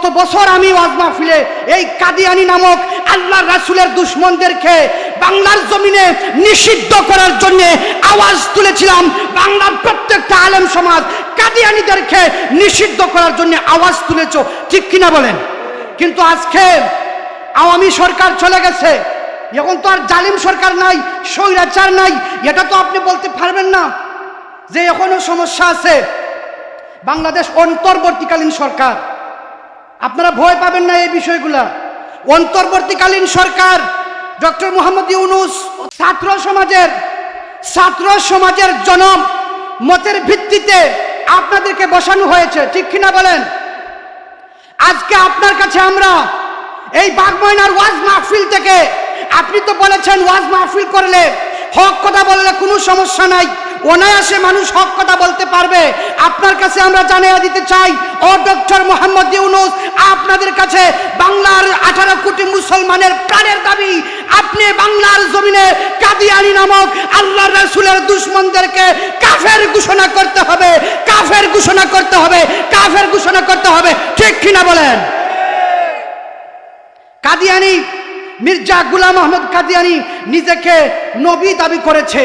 গত বছর আমি ওয়াজ মাহফিলে এই কাদিয়ানি নামক আল্লাহ রাসুলের দুশ্মনদেরকে বাংলার জমিনে নিষিদ্ধ করার জন্য আওয়াজ তুলেছিলাম। বাংলার প্রত্যেকটা আলেম সমাজ কাদিয়ানিদেরকে নিষিদ্ধ করার জন্য আওয়াজ তুলেছ, ঠিক কিনা বলেন? কিন্তু আজকে আওয়ামী সরকার চলে গেছে। এখন তো আর জালিম সরকার নাই, স্বৈরাচার নাই, এটা তো আপনি বলতে পারবেন না। যে এখনও সমস্যা আছে, বাংলাদেশ অন্তর্বর্তীকালীন সরকার। আপনারা ভয় পাবেন না এই বিষয়গুলা। অন্তর্বর্তীকালীন সরকার, ডক্টর মোহাম্মদ ইউনুস, ছাত্র সমাজের ছাত্র সমাজের জনম মতের ভিত্তিতে আপনাদেরকে বসানো হয়েছে, ঠিক কিনা বলেন? আজকে আপনার কাছে আমরা এই বাগময়নার ওয়াজ মাহফিল থেকে, আপনি তো বলেছেন ওয়াজ মাহফিল করলে হক কথা বললে কোনো সমস্যা নাই। অনায়াসে মানুষ হক কথা বলতে পারবে। আপনার কাছে আমরা জানিয়ে দিতে চাই, ও ডক্টর মোহাম্মদ ইউনুস, আপনাদের কাছে বাংলার আঠারো কোটি মুসলমানের প্রাণের দাবি, আপনি বাংলার জমিনে কাদিয়ানি নামক আল্লাহ রসুলের দুশ্মনদেরকে কাফের ঘোষণা করতে হবে, কাফের ঘোষণা করতে হবে, কাফের ঘোষণা করতে হবে। ঠিক কিনা বলেন? কাদিয়ানি, মির্জা গুলাম আহমদ কাদিয়ানি নিজেকে নবী দাবি করেছে।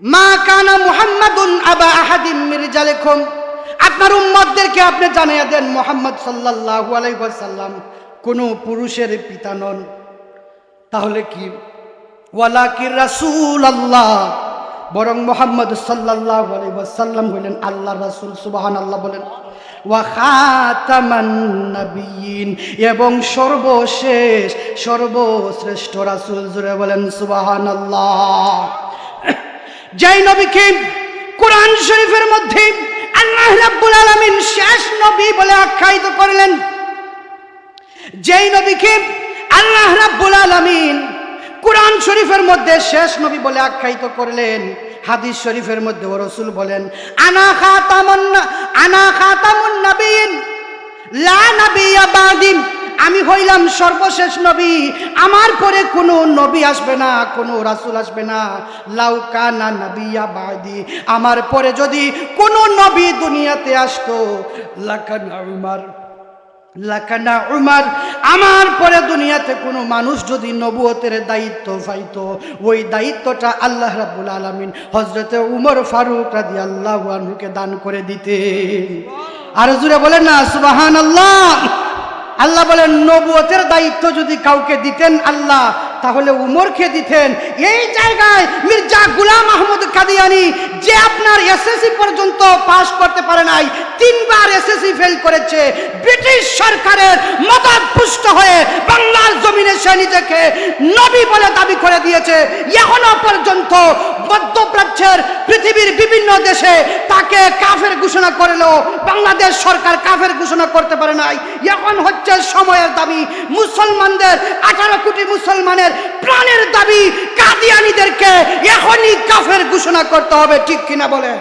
মা কানা মুহাম্মাদুন আবা আহাদিম মিরজালিকুম। আপনার উম্মতদেরকে আপনি জানিয়ে দেন মোহাম্মদ সাল্লাল্লাহু আলাইহি ওয়াসাল্লাম কোনো পুরুষের পিতা নন। তাহলে কি? ওয়ালাকির রাসূল আল্লাহ বরং মোহাম্মদ সাল্লাল্লাহু আলাইহি ওয়াসাল্লাম হইলেন আল্লাহর রাসূল, সুবহানাল্লাহ বলেন। ওয়া খাতামান নাবিয়িন এবং সর্বশেষ, সর্বশ্রেষ্ঠ রাসূল জুড়ে বলেন, সুবহানাল্লাহ। যেই নবীকে কোরআন শরীফের মধ্যে আল্লাহ রাব্বুল আলামিন শেষ নবী বলে আখ্যায়িত করলেন, যেই নবীকে আল্লাহ রাব্বুল আলামিন কোরআন শরীফের মধ্যে শেষ নবী বলে আখ্যায়িত করলেন, হাদিস শরীফের মধ্যে রসুল বলেন, আনা খাতামুন আনা খাতামুন নবীন লা নবিয়া বাদিন। আমি হইলাম সর্বশেষ নবী। আমার পরে কোনো নবী আসবে না, কোনো রাসুল আসবে না। লাউকা না নবিয়া বাদি। আমার পরে যদি কোনো নবী দুনিয়াতে আসতো, লাকানা উমার লাকানা উমার। আমার পরে দুনিয়াতে কোনো মানুষ যদি নবুয়তের দায়িত্ব পাইতো, ওই দায়িত্বটা আল্লাহ রাব্বুল আলামিন হজরতে উমর ফারুক রাদি আল্লাহ দান করে দিতে আর জুড়ে বলেন না সুবাহান আল্লাহ আল্লাহ বলেন নবুয়তের দায়িত্ব যদি কাউকে দিতেন আল্লাহ তাহলে উমরকে দিতেন। এই জায়গায় মির্জা গুলাম আহমদ কাদিয়ানি যে আপনার এসএসসি পর্যন্ত পাশ করতে পারে নাই, তিনবার এসএসসি ফেল করেছে। ব্রিটিশ সরকারের মদত হয়ে বাংলার জমিনে সে নিজেকে নবী বলে দাবি করে দিয়েছে। এখনও পর্যন্ত মধ্যপ্রাচ্যের পৃথিবীর বিভিন্ন দেশে তাকে কাফের ঘোষণা করলেও বাংলাদেশ সরকার কাফের ঘোষণা করতে পারে নাই। এখন হচ্ছে সময়ের দাবি। মুসলমানদের আঠারো কোটি মুসলমানের প্রাণের দাবি কাদিয়ানিদেরকে এখনই কাফের ঘোষণা করতে হবে ঠিক কিনা বলেন?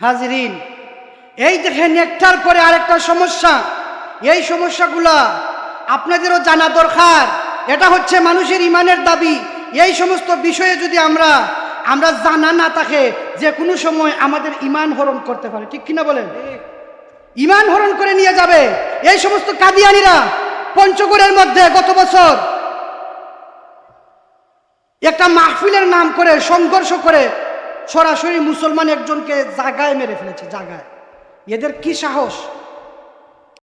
হাজিরিন এই দেখেন একটার পরে আরেকটা সমস্যা। এই সমস্যাগুলা আপনাদেরও জানা দরকার। এটা হচ্ছে মানুষের ইমানের দাবি। এই সমস্ত বিষয়ে যদি আমরা আমরা জানা না থাকে, যে কোনো সময় আমাদের ইমান হরণ করতে পারে, ঠিক কিনা বলেন? ইমান হরণ করে নিয়ে যাবে। এই সমস্ত কাদিয়ানিরা পঞ্চগড়ের মধ্যে গত বছর একটা মাহফিলের নাম করে, সংঘর্ষ করে সরাসরি মুসলমান একজনকে জাগায় মেরে ফেলেছে, জাগায়। এদের কি সাহস?